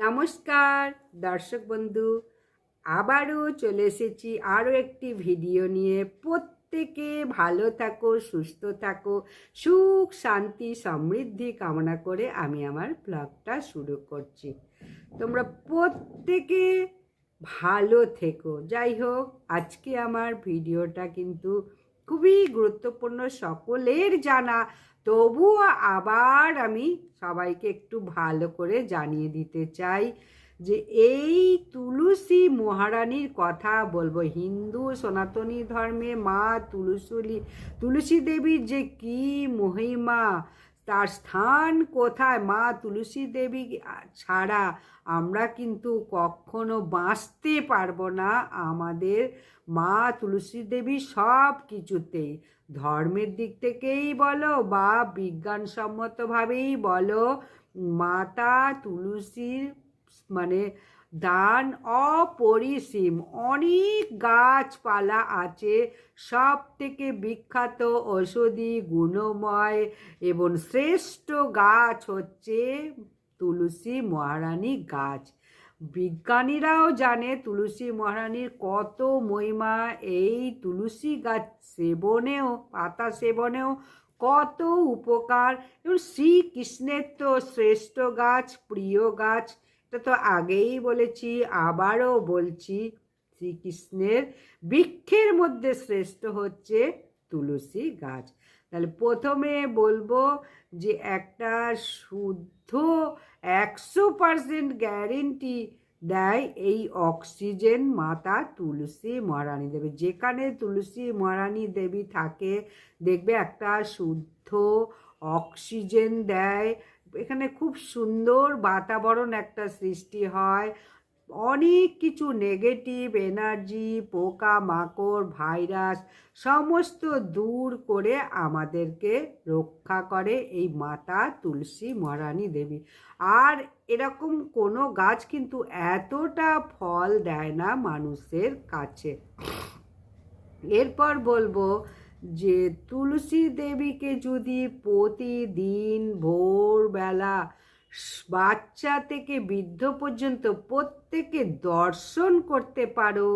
নমস্কার, দর্শক বন্ধু। আবারও চলে এসেছি আরও একটি ভিডিও নিয়ে। প্রত্যেকে ভালো থাকো, সুস্থ থাকো, সুখ, শান্তি, সমৃদ্ধি কামনা করে আমি আমার ব্লগটা শুরু করছি। তোমরা প্রত্যেকে ভালো থেকো। যাই হোক, আজকে আমার ভিডিওটা কিন্তু খুবই গুরুত্বপূর্ণ, সকলের জানা। তবুও আবার আমি সবাইকে একটু ভালো করে জানিয়ে দিতে চাই যে এই তুলসী মহারানীর কথা বলব। হিন্দু, সনাতনী ধর্মে মা তুলসুলি তুলসী দেবীর যে কি মহিমা তার স্থান কোথায়? মা তুলসী দেবী ছাড়া আমরা কিন্তু কখনো বাঁচতে পারব না আমাদের মা তুলসী দেবী সব কিছুতেই ধর্মের দিক থেকেই বলো বা বিজ্ঞানসম্মতভাবেই বলো, মাতা তুলসীর মানে দান অপরিসীম। অনেক গাছপালা আছে সব থেকে বিখ্যাত ঔষধি গুণময় এবং শ্রেষ্ঠ গাছ হচ্ছে তুলসী মহারানী গাছ। বিজ্ঞানীরাও জানে তুলসী মহারানীর কত মহিমা, এই তুলসী গাছ সেবনেও, পাতা সেবনেও কত উপকার। এবং শ্রীকৃষ্ণের তো শ্রেষ্ঠ গাছ, প্রিয় গাছ। এটা তো আগেই বলেছি, আবারও বলছি, শ্রীকৃষ্ণের বৃক্ষের মধ্যে শ্রেষ্ঠ হচ্ছে তুলসী গাছ। তাহলে প্রথমে বলব যে একটা শুদ্ধ একশো পারসেন্ট গ্যারেন্টি দেয় এই অক্সিজেন মাতা তুলসী মহারানী দেবী। যেখানে তুলসী মহারানী দেবী থাকে, দেখবে একটা শুদ্ধ অক্সিজেন দেয় এখানে খুব সুন্দর বাতাবরণ একটা সৃষ্টি হয়। অনেক কিছু নেগেটিভ এনার্জি পোকা মাকড় ভাইরাস সমস্ত দূর করে আমাদেরকে রক্ষা করে এই মাতা তুলসী মহারানী দেবী। আর এরকম কোনো গাছ কিন্তু এতটা ফল দেয় না মানুষের কাছে। এরপর বলব যে তুলসী দেবীকে যদি প্রতিদিন ভোরবেলা বাচ্চা থেকে বৃদ্ধ পর্যন্ত প্রত্যেকে দর্শন করতে পারো,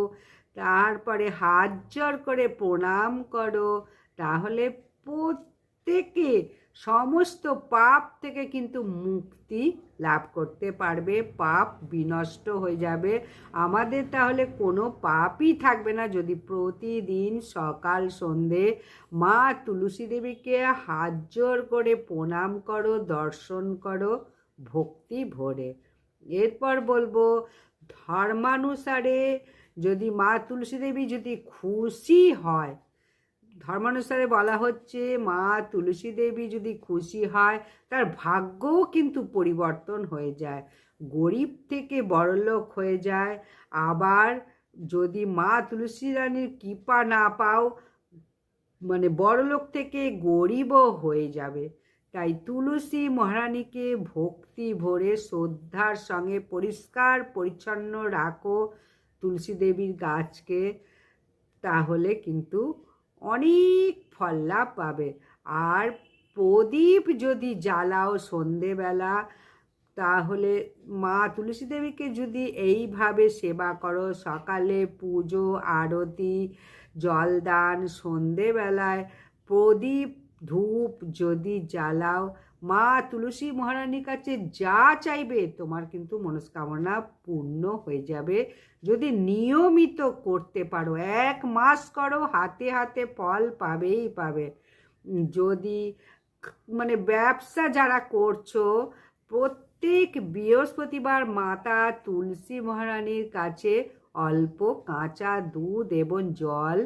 তারপরে হাত জোর করে প্রণাম করো, তাহলে প্রত্যেকে সমস্ত পাপ থেকে কিন্তু মুক্তি লাভ করতে পারবে, পাপ বিনষ্ট হয়ে যাবে। আমাদের তাহলে কোনো পাপই থাকবে না যদি প্রতিদিন সকাল, সন্ধে মা তুলসী দেবীকে হাত জোর করে প্রণাম করো, দর্শন করো, ভক্তি ভরে। এরপর বলব, ধর্মানুসারে যদি মা তুলসী দেবী যদি খুশি হয় ধর্মানুসারে বলা হচ্ছে, মা তুলসী দেবী যদি খুশি হয়, তার ভাগ্যও কিন্তু পরিবর্তন হয়ে যায়। গরিব থেকে বড়লোক হয়ে যায়। আবার যদি মা তুলসী রানীর কৃপা না পাও মানে বড়লোক থেকে গরিবও হয়ে যাবে। তাই তুলসী মহারানীকে ভক্তি ভরে শ্রদ্ধার সঙ্গে পরিষ্কার পরিচ্ছন্ন রাখো তুলসী দেবীর গাছকে। তাহলে কিন্তু অনেক ফল লাভ পাবে। আর প্রদীপ যদি জ্বালাও সন্ধেবেলা, তাহলে মা তুলসী দেবীকে যদি এইভাবে সেবা করো, সকালে পুজো, আরতি, জলদান, সন্ধেবেলায় প্রদীপ ধূপ যদি জ্বালাও মা তুলসী মহারানীর কাছে যা চাইবে, তোমার কিন্তু মনস্কামনা পূর্ণ হয়ে যাবে। যদি নিয়মিত করতে পারো, এক মাস করো, হাতে হাতে ফল পাবেই পাবে। যদি মানে ব্যবসা যারা করছ, প্রত্যেক বৃহস্পতিবার মাতা তুলসী মহারানীর কাছে অল্প কাঁচা দুধ এবং জল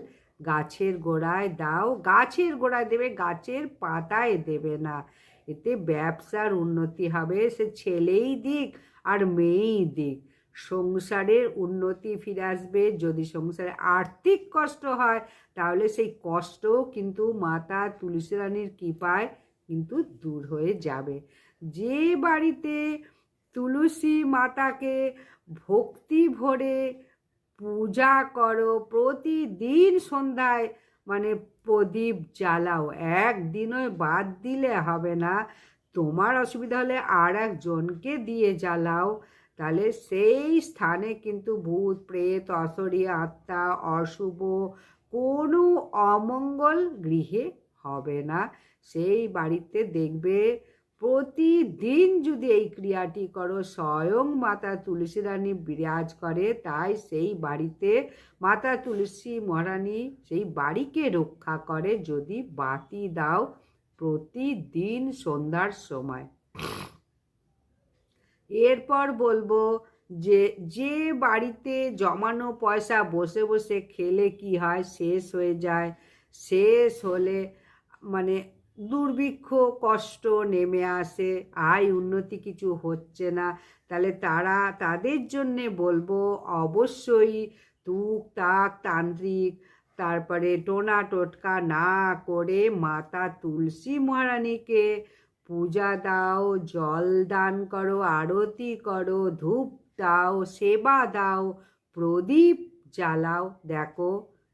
গাছের গোড়ায় দাও। গাছের গোড়ায় দেবে, গাছের পাতায় দেবে না। এতে ব্যবসার উন্নতি হবে, সে ছেলেই দিক আর মেয়েই দিক। সংসারের উন্নতি ফিরে আসবে, যদি সংসারে আর্থিক কষ্ট হয়, তাহলে সেই কষ্টও কিন্তু মাতা তুলসী রানীর কৃপায় কিন্তু দূর হয়ে যাবে। যে বাড়িতে তুলসী মাতাকে ভক্তি ভরে পূজা করো, প্রতিদিন সন্ধ্যায় মানে প্রদীপ জ্বালাও। একদিনও বাদ দিলে হবে না। তোমার অসুবিধা হলে আর একজনকে দিয়ে জ্বালাও। তাহলে সেই স্থানে কিন্তু ভূত, প্রেত অসরি আত্মা, অশুভ কোনো অমঙ্গল গৃহে হবে না। সেই বাড়িতে দেখবে প্রতিদিন যদি এই ক্রিয়াটি করো, স্বয়ং মাতা তুলসী রানী বিরাজ করে, তাই সেই বাড়িতে মাতা তুলসী মহারানী সেই বাড়িকে রক্ষা করে যদি বাতি দাও প্রতিদিন সন্ধ্যার সময়। এরপর বলব যে যে বাড়িতে জমানো পয়সা বসে বসে খেলে কি হয়? শেষ হয়ে যায়। শেষ হলে মানে দুর্ভিক্ষ, কষ্ট নেমে আসে, আয় উন্নতি কিছু হচ্ছে না। তাহলে তারা তাদের জন্যে বলব, অবশ্যই তুক তাক তান্ত্রিক, তারপরে টোনা টোটকা না করে মাতা তুলসী মহারানীকে পূজা দাও, জল দান করো, আরতি করো, ধূপ দাও, সেবা দাও, প্রদীপ জ্বালাও। দেখো,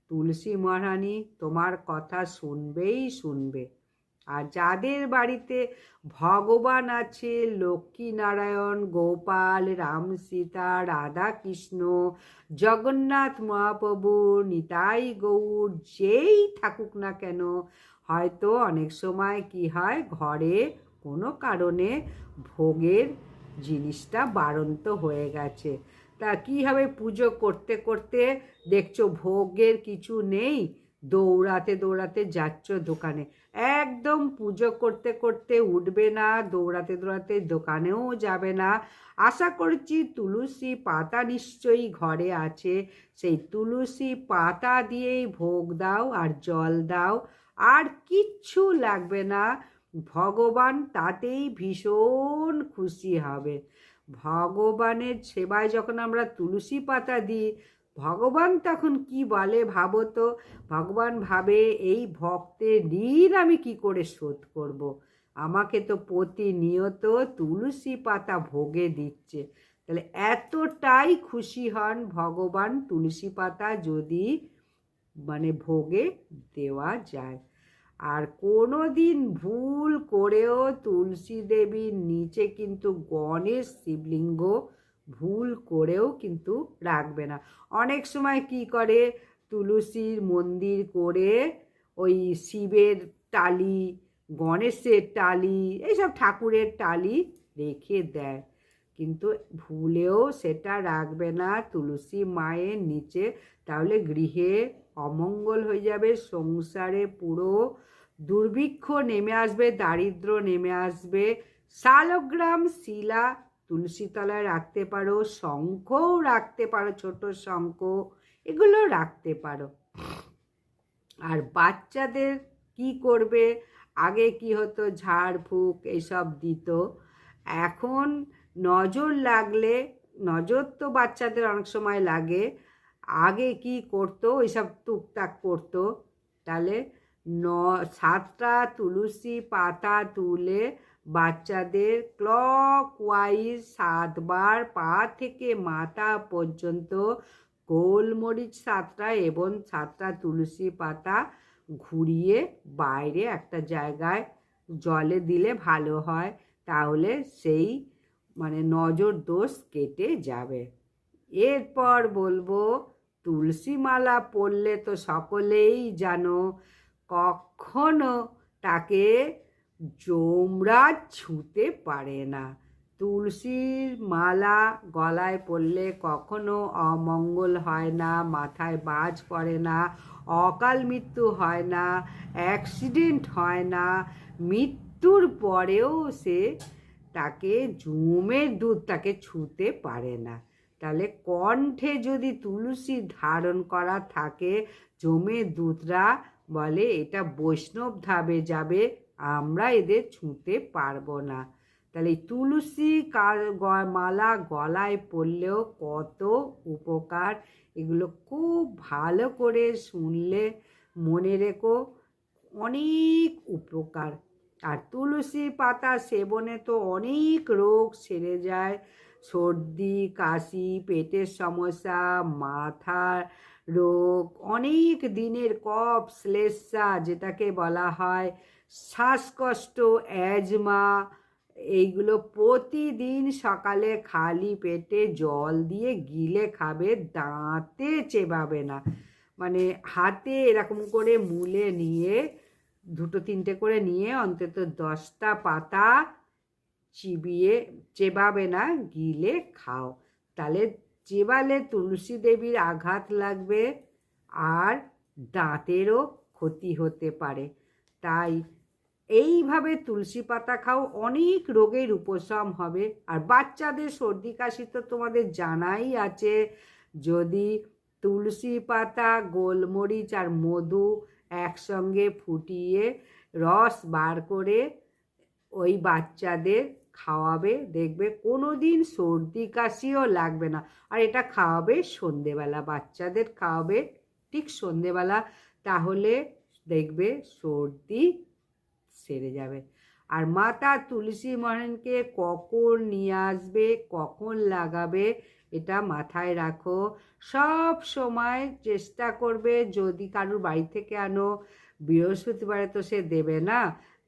তুলসী মহারানী তোমার কথা শুনবেই শুনবে। আর যাদের বাড়িতে ভগবান আছে লক্ষ্মী নারায়ণ গোপাল, রাম সীতা রাধা কৃষ্ণ জগন্নাথ মহাপ্রভু, নিতাই গৌর, যেই থাকুক না কেন, হয়তো অনেক সময় কি হয়, ঘরে কোনো কারণে ভোগের জিনিসটা বাড়ন্ত হয়ে গেছে। তা কী হবে পুজো করতে করতে দেখছ ভোগের কিছু নেই? দৌড়াতে দৌড়াতে যাচ্ছ দোকানে। একদম পুজো করতে করতে উঠবে না, দৌড়াতে দৌড়াতে দোকানেও যাবে না। আশা করছি তুলসী পাতা নিশ্চয়ই ঘরে আছে। সেই তুলসী পাতা দিয়েই ভোগ দাও আর জল দাও, আর কিচ্ছু লাগবে না। ভগবান তাতেই ভীষণ খুশি হবে। ভগবানের সেবায় যখন আমরা তুলসী পাতা দিই ভগবান তখন কি বলে ভাবো তো ভগবান ভাবে, এই ভক্তের ঋণ আমি কি করে শোধ করব। আমাকে তো প্রতিনিয়ত তুলসী পাতা ভোগে দিচ্ছে। তাহলে এতটাই খুশি হন ভগবান তুলসী পাতা যদি মানে ভোগে দেওয়া যায়। আর কোনো দিন ভুল করেও তুলসী দেবীর নিচে কিন্তু গণেশ শিবলিঙ্গ ভুল করেও কিন্তু রাখবে না। অনেক সময় কি করে? তুলসীর মন্দির করে ওই শিবের টালি, গণেশের টালি, এইসব ঠাকুরের টালি রেখে দেয়। কিন্তু ভুলেও সেটা রাখবে না। তুলসী মায়ের নিচে তাহলে গৃহে অমঙ্গল হয়ে যাবে, সংসারে পুরো দুর্ভিক্ষ নেমে আসবে দারিদ্র নেমে আসবে। শালগ্রাম শিলা তুলসী তলায় রাখতে পারো, শঙ্খও রাখতে পারো, ছোট শঙ্খ, এগুলো রাখতে পারো। আর বাচ্চাদের কি করবে? আগে কি হতো? ঝাড়, ফুঁক এইসব দিত। এখন নজর লাগলে, নজর তো বাচ্চাদের অনেক সময় লাগে। আগে কি করতো? ওইসব টুকটাক করতো। তাহলে ন, সাতটা তুলসী পাতা তুলে বাচ্চাদের ক্লক ওয়াইজ সাতবার পা থেকে মাথা পর্যন্ত গোলমরিচ সাতটা এবং সাতটা তুলসী পাতা ঘুরিয়ে বাইরে একটা জায়গায় জলে দিলে ভালো হয়। তাহলে সেই মানে নজর দোষ কেটে যাবে। এরপর বলব তুলসী মালা পরলে তো সকলেই জানো, কখনো তাকে যমরাজ ছুতে পারে না। তুলসীর মালা গলায় পড়লে কখনো অমঙ্গল হয় না, মাথায় বাজ পড়ে না, অকাল মৃত্যু হয় না, অ্যাক্সিডেন্ট হয় না। মৃত্যুর পরেও সে তাকে জুমের দুধ তাকে ছুতে পারে না। তাহলে কণ্ঠে যদি তুলসী ধারণ করা থাকে জমের দুধরা বলে, এটা বৈষ্ণব ধাবে যাবে আমরা এদের ছুঁতে পারব না। তাহলে তুলসী মালা গলায় পড়লেও কত উপকার? এগুলো খুব ভালো করে শুনলে মনে রেখো, অনেক উপকার। আর তুলসী পাতা সেবনে তো অনেক রোগ সেরে যায়। সর্দি, কাশি, পেটের সমস্যা, মাথার রোগ, অনেক দিনের কফ, শ্লেষা যেটাকে বলা হয়। শ্বাসকষ্ট অ্যাজমা এইগুলো প্রতিদিন সকালে খালি পেটে জল দিয়ে গিলে খাবে, দাঁতে চেবাবে না। মানে হাতে এরকম করে মুলে নিয়ে, দুটো তিনটে করে নিয়ে অন্তত দশটা পাতা চিবিয়ে চেবাবে না, গিলে খাও। তাহলে চেবালে তুলসী দেবীর আঘাত লাগবে আর দাঁতেরও ক্ষতি হতে পারে। তাই এইভাবে তুলসী পাতা খাও, অনেক রোগের উপশম হবে। আর বাচ্চাদের সর্দি কাশি তো তোমাদের জানাই আছে। যদি তুলসী পাতা, গোলমরিচ আর মধু একসঙ্গে ফুটিয়ে রস বার করে ওই বাচ্চাদের খাওয়াবে, দেখবে কোনো দিন সর্দি কাশিও লাগবে না। আর এটা খাওয়াবে সন্ধেবেলা, বাচ্চাদের খাওয়াবে ঠিক সন্ধেবেলা। তাহলে দেখবে সর্দি সেরে যাবে। আর মাতা তুলসী মহারানকে কখন নিয়ে আসবে, কখন লাগাবে, এটা মাথায় রাখো। সব সময় চেষ্টা করবে যদি কারোর বাড়ি থেকে আনো, বৃহস্পতিবারে তো সে দেবে না।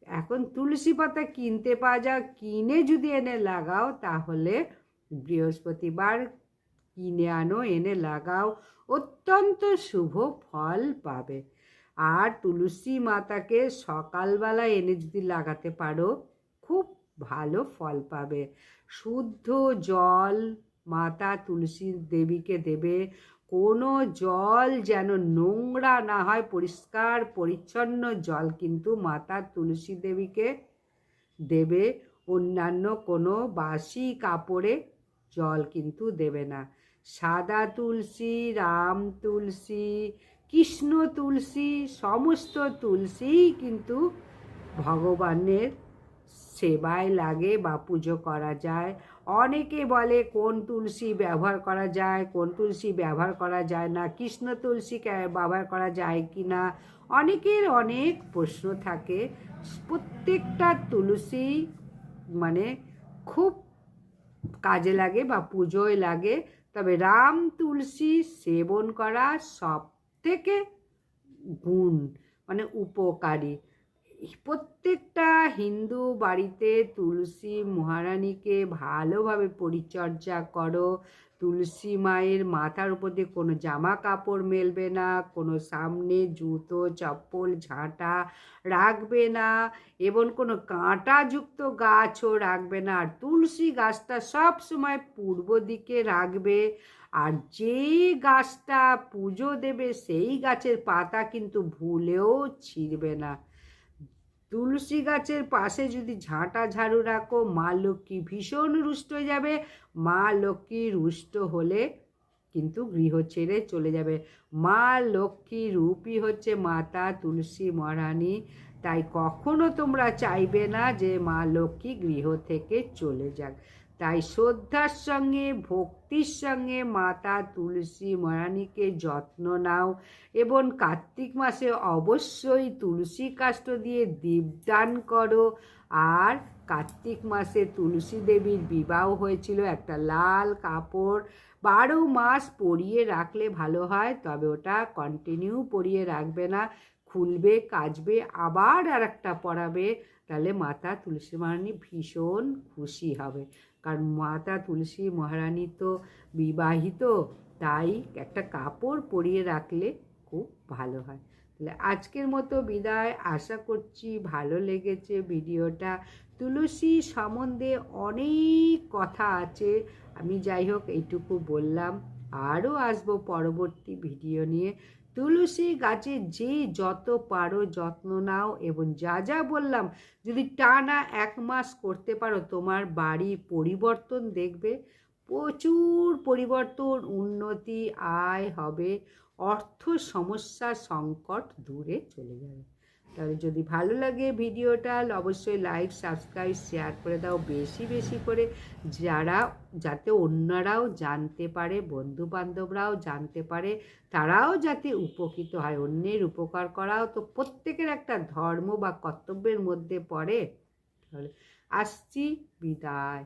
এখন তুলসী পাতা কিনতে পাওয়া যায় কিনে যদি এনে লাগাও, তাহলে বৃহস্পতিবার কিনে আনো, এনে লাগাও। অত্যন্ত শুভ ফল পাবে। আর তুলসী মাতাকে সকালবেলা এনে যদি লাগাতে পারো, খুব ভালো ফল পাবে। শুদ্ধ জল মাতা তুলসী দেবীকে দেবে। কোনো জল যেন নোংরা না হয়, পরিষ্কার, পরিচ্ছন্ন জল কিন্তু মাতা তুলসী দেবীকে দেবে। অন্যান্য কোনো বাসি কাপড়ে জল কিন্তু দেবে না। সাদা তুলসী, রাম তুলসী কৃষ্ণ তুলসী, সমস্ত তুলসীই কিন্তু ভগবানের সেবায় লাগে বা পুজো করা যায়। অনেকে বলে, কোন তুলসী ব্যবহার করা যায়, কোন তুলসী ব্যবহার করা যায় না, কৃষ্ণ তুলসী ব্যবহার করা যায় কি না? অনেকের অনেক প্রশ্ন থাকে। প্রত্যেকটা তুলসী মানে খুব কাজে লাগে বা পুজোয় লাগে। তবে রাম তুলসী সেবন করা সব থেকে গুণ মানে উপকারী। প্রত্যেকটা হিন্দু বাড়িতে তুলসী মহারানীকে ভালোভাবে পরিচর্যা করো। তুলসী মায়ের মাথার উপর দিয়ে কোনো জামা কাপড় মেলবে না, কোনো সামনে জুতো, চপ্পল, ঝাঁটা রাখবে না, এবং কোনো কাঁটাযুক্ত গাছও রাখবে না। আর তুলসী গাছটা সব সময় পূর্ব দিকে রাখবে। আর যে গাছটা পুজো দেবে, সেই গাছের পাতা কিন্তু ভুলেও ছিঁড়বে না। তুলসী গাছের পাশে যদি ঝাঁটা ঝাড়ু রাখো, মা লক্ষ্মী ভীষণ রুষ্ট হয়ে যাবে। মা লক্ষ্মী রুষ্ট হলে কিন্তু গৃহ ছেড়ে চলে যাবে। মা লক্ষ্মী রূপই হচ্ছে মাতা তুলসী মহারানী। তাই কখনো তোমরা চাইবে না যে মা লক্ষ্মী গৃহ থেকে চলে যাক। তাই শ্রদ্ধার সঙ্গে, ভক্তির সঙ্গে মাতা তুলসী মহারানীকে যত্ন নাও এবং কার্তিক মাসে অবশ্যই তুলসী কাষ্ট দিয়ে দীপদান করো। আর কার্তিক মাসে তুলসী দেবীর বিবাহ হয়েছিল একটা লাল কাপড়। বারো মাস পরিয়ে রাখলে ভালো হয়, তবে ওটা কন্টিনিউ পরিয়ে রাখবে না। খুলবে, কাচবে, আবার আর একটা পরাবে, তাহলে মাতা তুলসী মারানি ভীষণ খুশি হবে। কারণ মাতা তুলসী মহারানী তো বিবাহিত, তাই একটা কাপড় পরিয়ে রাখলে খুব ভালো হয়। তাহলে আজকের মতো বিদায়। আশা করছি ভালো লেগেছে ভিডিওটা। তুলসী সম্বন্ধে অনেক কথা আছে, আমি যাই হোক এইটুকু বললাম। আরও আসব পরবর্তী ভিডিও নিয়ে। তুলসী গাছে যে যত পারো যত্ন নাও এবং যা যা বললাম, যদি টানা এক মাস করতে পারো, তোমার বাড়ি পরিবর্তন দেখবে, প্রচুর পরিবর্তন, উন্নতি, আয় হবে, অর্থ সমস্যা সংকট দূরে চলে যাবে। তাহলে যদি ভালো লাগে ভিডিওটা অবশ্যই লাইক সাবস্ক্রাইব শেয়ার করে দাও। বেশি বেশি করে যারা, যাতে অন্যরাও জানতে পারে বন্ধু বান্ধবরাও জানতে পারে, তারাও যাতে উপকৃত হয়, অন্যের উপকার করাও। তো প্রত্যেকের একটা ধর্ম বা কর্তব্যের মধ্যে পড়ে। তাহলে আসছি, বিদায়।